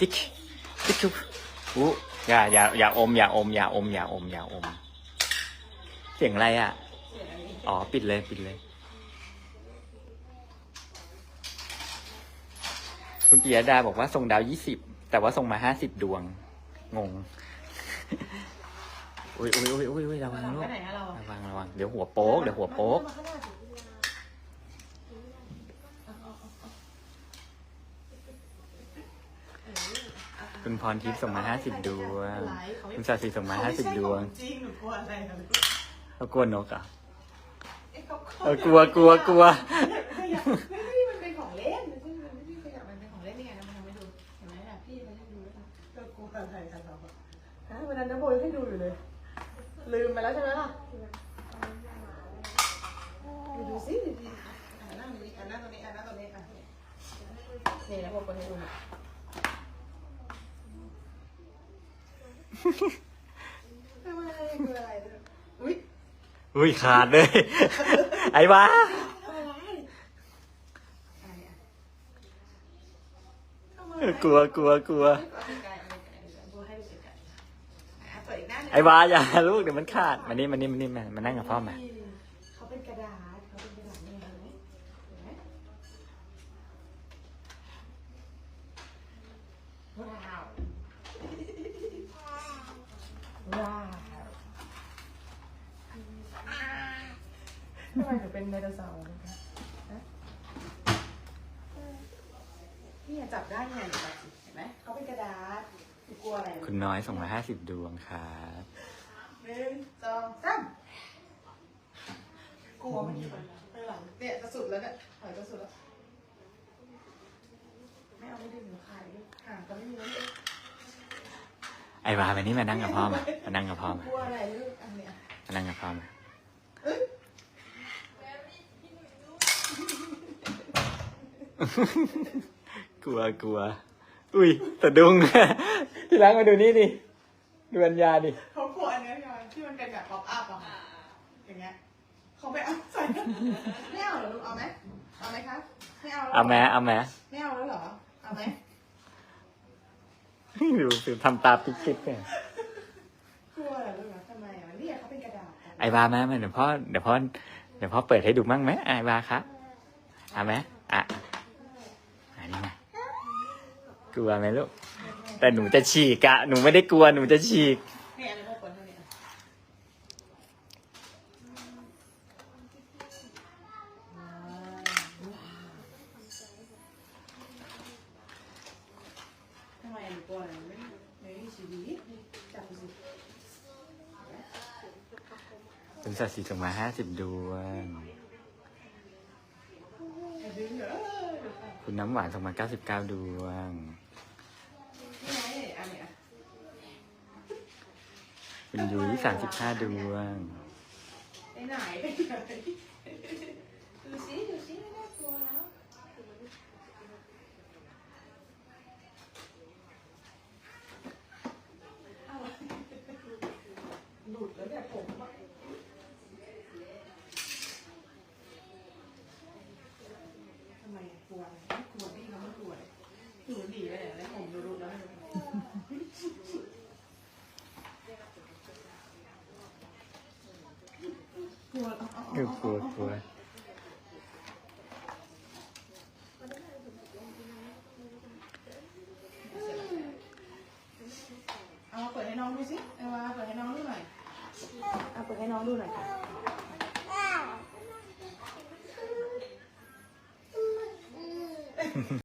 ติ๊กติ๊กชุบอู้อย่าอย่าอย่าอมอย่าอมอย่าอมอย่าอมอย่าอม เสียงอะไรอะ อ๋อ ปิดเลยปิดเลย คุณปิยดาบอกว่าส่งดาวยี่สิบแต่ว่าส่งมาห้าสิบดวง งงอุ้ยอุ้ยอุ้ยอุ้ยอุ้ยระวังลูไปกไหนอะเราอะระวังระวังเดี๋ยวหัวโป๊กเดี๋ยวหัวโป๊ก มาข้างหน้าสิ คุณพรทิพย์ส่งมาห้าสิบดวงไลฟ์เขาไม่คุณสาสีส่งมาห้าสิบดวงเขาไม่ใช่ของจริงหนูกลัวอะไรอะลูกเขากลัวนกอะเอ๊ะเขาเออกลัวกลัวกลัวไม่อยากไม่ไม่มันเป็นของเล่นมันไม่มันไม่ขยับมันเป็นของเล่นนี่ไงนะมันทำให้ดูเห็นไหมล่ะพี่มันให้ดูแล้วค่ะก็กลัวอะไรกันเราอะฮะวันนั้นน้ำโบยให้ดูอยู่เลย ลืมไปแล้วใช่ไหมล่ะดูดูสิดูดิอะนั่งตรงนี้อะนั่งตรงนี้อะนั่งตรงนี้อะนี่นะโบเปิดให้ดูหน่อยทำไมคื อุ้ยขาดเลย ไอ้บ้ากลัวกลัวกลัว ไอ้บ้าอย่าลูกเดี๋ยวมันขาดมานี่มานี่มานี่มามานั่งกับพ่อมาเป็นกระดาษเขาเป็นกระดาษนี่เห็นไหมเห็นไหมว้าวว้าว ทำไมถึงเป็นไดโนเสาร์นะคะฮะเนี่ยจับได้ไงเนี่ยจับสิเห็นไหมเขาเป็นกระดาษกลัวอะไรคุณน้อยส่งมาห้าสิบดวงครับหนึ่งสองสามกลัวมันอยู่ไปหลังเนี่ยจะสุดแล้วเนี่ยถอยจะสุดแล้วไม่เอาไม่ดึงหนูขายด้วยห่างกันไม่มีแล้วเนี่ยไอ้วามานี่มานั่งกับพ่อมามานั่งกับพ่อมากลัวอะไรลูกอันเนี้ย มานั่งกับพ่อมา เอ้ย กลัวกลัว อุ้ยสะดุ้ง ที่รักมาดูนี่ดิดูอัญญาดิเขากลัวอันเนี้ยพี่วันที่มันเป็นแบบป๊อปอัพอะค่ะอย่างเงี้ยเขาไปเอาใส่ไม่เอาเหรอลูกเอาไหมเอาไหมคะไม่เอาแล้วหรเอาแม้เอาแม้ไม่เอาแล้วเหรอเอาไหมดูสิทำตาปิ๊กๆเนี่ยกลัวอะไรลูกนะทำไมอะเนี่ยเขาเป็นกระดาษอะไอ้วามามาเดี๋ยวพ่อเดี๋ยวพ่อเดี๋ยวพ่อเปิดให้ดูมั่งไหมไอ้วาครับเอาไหมอะอันนี้มา กลัวไหมลูก แต่หนูจะฉีกอะหนูไม่ได้กลัว หนูจะฉีกเนี่อะไรพวกคนเท่านี้ทำไมอันนี้กลัวอะไรไม่ไม่มีชีวิตจับดูสิคุณสัตว์สีส่งมาห้าสิบดวง คุณน้ำหวานส่งมาเก้าสิบเก้าดวง นี่ไงอันเนี้ย คุณยุ้ยสามสิบห้าดวง ไปไหนไปไหนดูสิดูสิไม่น่ากลัวแล้วเอาหลุดแล้วเนี่ยผมอะทำไมกลัวอะไรไม่กลัวพี่เขาไม่กลัวเลยหนูหนีไปไหนแล้วผมดูรุดแล้วไม่รู้กลั วเอาเอาเอากลัวกลัวกลัวเอาเปิดให้น้องดูสิเอามาเปิดให้น้องดูหน่อยเอาเปิดให้น้องดูหน่อยค่ะ